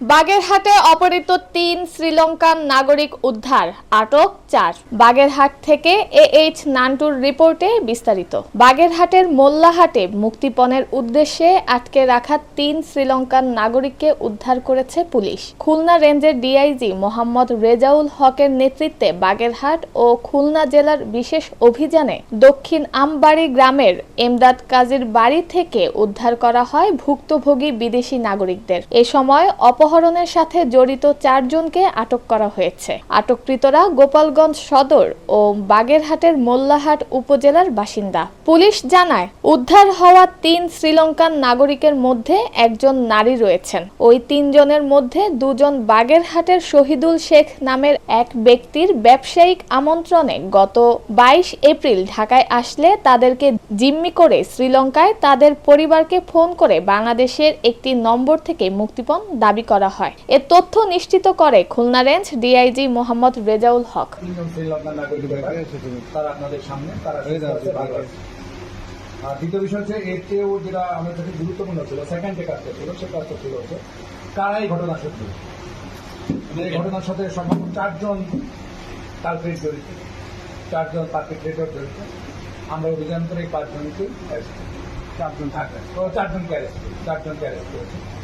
বাগেরহাটে অপহৃত তিন শ্রীলঙ্কান নাগরিক উদ্ধার, আটক চার। বাগেরহাট থেকে এ এইচ নান্টুর রিপোর্টে বিস্তারিত। বাগেরহাটের মোল্লাহাটে মুক্তিপণের উদ্দেশ্যে আটকে রাখা তিন শ্রীলঙ্কান নাগরিককে উদ্ধার করেছে পুলিশ। খুলনা রেঞ্জের ডিআইজি মোহাম্মদ রেজাউল হকের নেতৃত্বে বাগেরহাট ও খুলনা জেলার বিশেষ অভিযানে দক্ষিণ আমবাড়ি গ্রামের এমদাদ কাজীর বাড়ি থেকে উদ্ধার করা হয় ভুক্তভোগী বিদেশি নাগরিকদের। এ সময় অপহরণের সাথে জড়িত চারজনকে আটক করা হয়েছে। আটককৃতরা গোপালগঞ্জ সদর ও বাগেরহাটের মোল্লাহাট উপজেলার বাসিন্দা। পুলিশ জানায়, উদ্ধার হওয়া তিন শ্রীলঙ্কান নাগরিকের মধ্যে একজন নারী রয়েছেন। ওই তিনজনের মধ্যে দুজন বাগেরহাটের শহীদুল শেখ নামের এক ব্যক্তির ব্যবসায়িক আমন্ত্রণে গত বাইশ এপ্রিল ঢাকায় আসলে তাদেরকে জিম্মি করে শ্রীলঙ্কায় তাদের পরিবারকে ফোন করে বাংলাদেশের একটি নম্বর থেকে মুক্তিপণ দাবি করা হয়। এ তথ্য নিশ্চিত করে খুলনা রেঞ্জ ডিআইজি মোহাম্মদ রেজাউল হক। আর দ্বিতীয় বিষয় হচ্ছে, এর চেয়েও যেটা আমার কাছে গুরুত্বপূর্ণ ছিল সেকেন্ড যে কাজটা ছিল, সে কাজটা ছিল হচ্ছে, কারা এই ঘটনার সত্যি? এই ঘটনার সাথে সম্ভবত চারজন কালপ্রেট জড়িত। চারজন পারপেট্রেটর জড়িত। আমরা অভিযান করে এই পাঁচজনকে চারজন থাকে ও, চারজনকে অ্যারেস্ট করি চারজনকে অ্যারেস্ট করেছি।